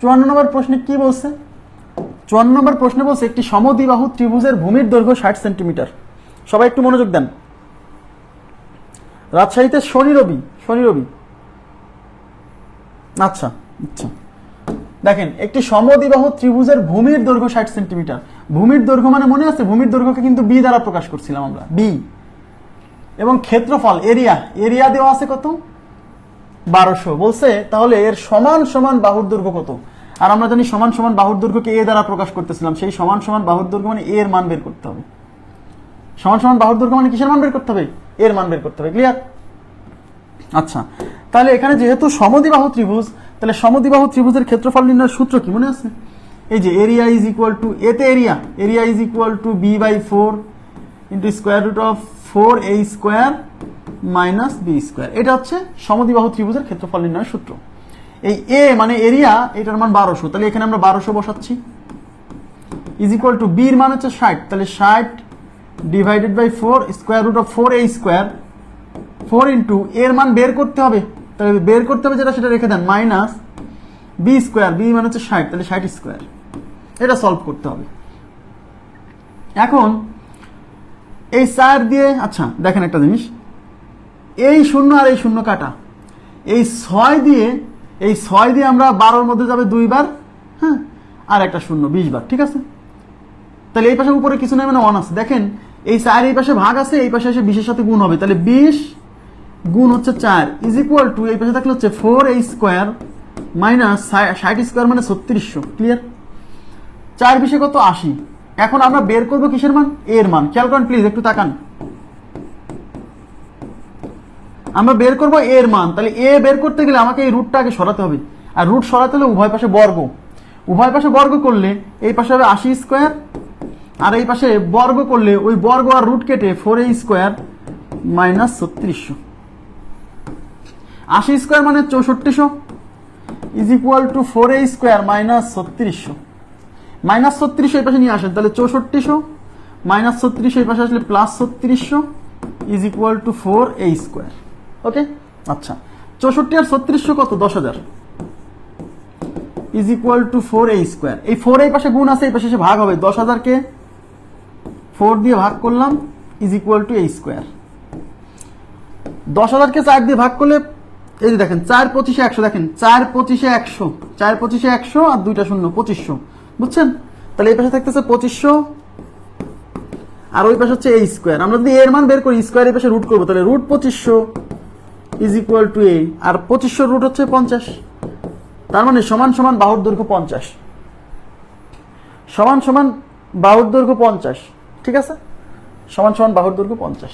চুয়ান্ন নম্বর প্রশ্নে কি বলছে? চুয়ান্ন নম্বর প্রশ্নে বলছে, একটি সমদ্বিবাহু ত্রিভুজের ভূমির দৈর্ঘ্য ষাট সেন্টিমিটার। সবাই একটু মনোযোগ দেন। রাজশাহীতে শনি রবি শনি রবি। আচ্ছা আচ্ছা। দেখেন, একটি সমদ্বিবাহু ত্রিভুজের ভূমির দৈর্ঘ্য ষাট সেন্টিমিটার। ভূমির দৈর্ঘ্য মানে মনে আছে? ভূমির দৈর্ঘ্যকে কিন্তু বি দ্বারা প্রকাশ করছিলাম আমরা, বি। এবং ক্ষেত্রফল, এরিয়া এরিয়া দেওয়া আছে কত? বারোশো। বলছে, তাহলে এর সমান সমান বাহুর দৈর্ঘ্য কত? আর আমরা জানি সমান সমান বাহুর দৈর্ঘ্যকে এ দ্বারা প্রকাশ করতেছিলাম। সেই সমান সমান বাহুর দৈর্ঘ্য মানে এর মান বের করতে হবে। সমান সমান বাহুর দৈর্ঘ্য মানে কিসের মান বের করতে হবে? এর মান বের করতে হবে। ক্লিয়ার আচ্ছা তাহলে এখানে যেহেতু সমদ্বিবাহু ত্রিভুজ, তাহলে সমদ্বিবাহু ত্রিভুজের ক্ষেত্রফল নির্ণয়ের সূত্র কি মনে আছে? এই যে এরিয়া ইজ ইকুয়াল টু এতে area area is equal to B by four into square root of four A square minus B square এটা হচ্ছে সমদ্বিবাহু ত্রিভুজের ক্ষেত্রফল নির্ণয়ের সূত্র। এই এ মানে এরিয়া এটার মান বারোশো। তাহলে এখানে আমরা বারোশো বসাচ্ছি। ইজ ইকুয়াল টু বির মান হচ্ছে ষাট। তাহলে ষাট divided by four square root of four A square four into এর মান বের করতে হবে। তাহলে বের করতে হবে যেটা, সেটা রেখে দেন। মাইনাস বি স্কোয়ার বি মানে হচ্ছে ষাট। তাহলে ষাট স্কোয়ার এটা সলভ করতে হবে। এখন এই চার দিয়ে আচ্ছা দেখেন একটা জিনিস। এই শূন্য আর এই শূন্য কাটা। এই ছয় দিয়ে, এই ছয় দিয়ে আমরা বারোর মধ্যে যাবে দুইবার হ্যাঁ আর একটা শূন্য বিশ বার ঠিক আছে? তাহলে এই পাশে উপরে কিছু নেই মানে ওয়ান আছে। দেখেন, এই চার এই পাশে ভাগ আছে, এই পাশে এসে বিশের সাথে গুণ হবে। তাহলে বিশ গুণ হচ্ছে চার ইজ ইকুয়াল টু এই পাশে থাকলে হচ্ছে ফোর এই স্কোয়ার মাইনাস ষাট স্কোয়ার মানে ছত্রিশশো ক্লিয়ার চার বিশে কত আশি? এখন আমরা বের করব কিসের মান? এর মান। খেয়াল করেন প্লিজ একটু তাকান। আমরা বের করব এর মান। তাহলে এ বের করতে গেলে আমাকে এই রুটটা আগে সরাতে হবে। আর রুট সরাতে হলে উভয় পাশে বর্গ। উভয় পাশে বর্গ করলে এই পাশে হবে আশি স্কোয়ার আর এই পাশে বর্গ করলে ওই বর্গ আর রুট কেটে ফোর এ স্কোয়ার মাইনাস ছত্রিশশো। আশি স্কোয়ার মানে চৌষট্টিশো is equal to four A square minus ছত্রিশশো। মাইনাস ছত্রিশশো এই পাশে নিয়ে আসেন, তাহলে চৌষট্টিশো মাইনাস ছত্রিশশো এই পাশে আসলে প্লাস ছত্রিশশো is equal to four A square okay আচ্ছা। চৌষট্টি আর ছত্রিশশো কত? দশ হাজার। Is equal to four A square এই ফোর এই পাশে গুণ আছে, এই পাশে এসে ভাগ হবে। দশ হাজারকে ফোর দিয়ে ভাগ করলাম is equal to A square দশ হাজারকে চার দিয়ে ভাগ করলে, এই যে দেখেন, চার পঁচিশে একশো। দেখেন, চার পঁচিশে একশো। চার পঁচিশে একশো আর দুইটা শূন্য, পঁচিশশো। বুঝছেন? তাহলে এই পাশে থাকতেছে পঁচিশশো। আর ওই পাশে হচ্ছে এ স্কোয়ার আমরা যদি এর মান বের করি স্কোয়ার এই পাশে রুট করব, তাহলে রুট পঁচিশশো। ইজ ইকুয়াল টু এ আর পঁচিশশো রুট হচ্ছে পঞ্চাশ। তার মানে সমান সমান বাহুর দৈর্ঘ্য পঞ্চাশ। সমান সমান বাহুর দৈর্ঘ্য পঞ্চাশ, ঠিক আছে? সমান সমান বাহুর দৈর্ঘ্য পঞ্চাশ।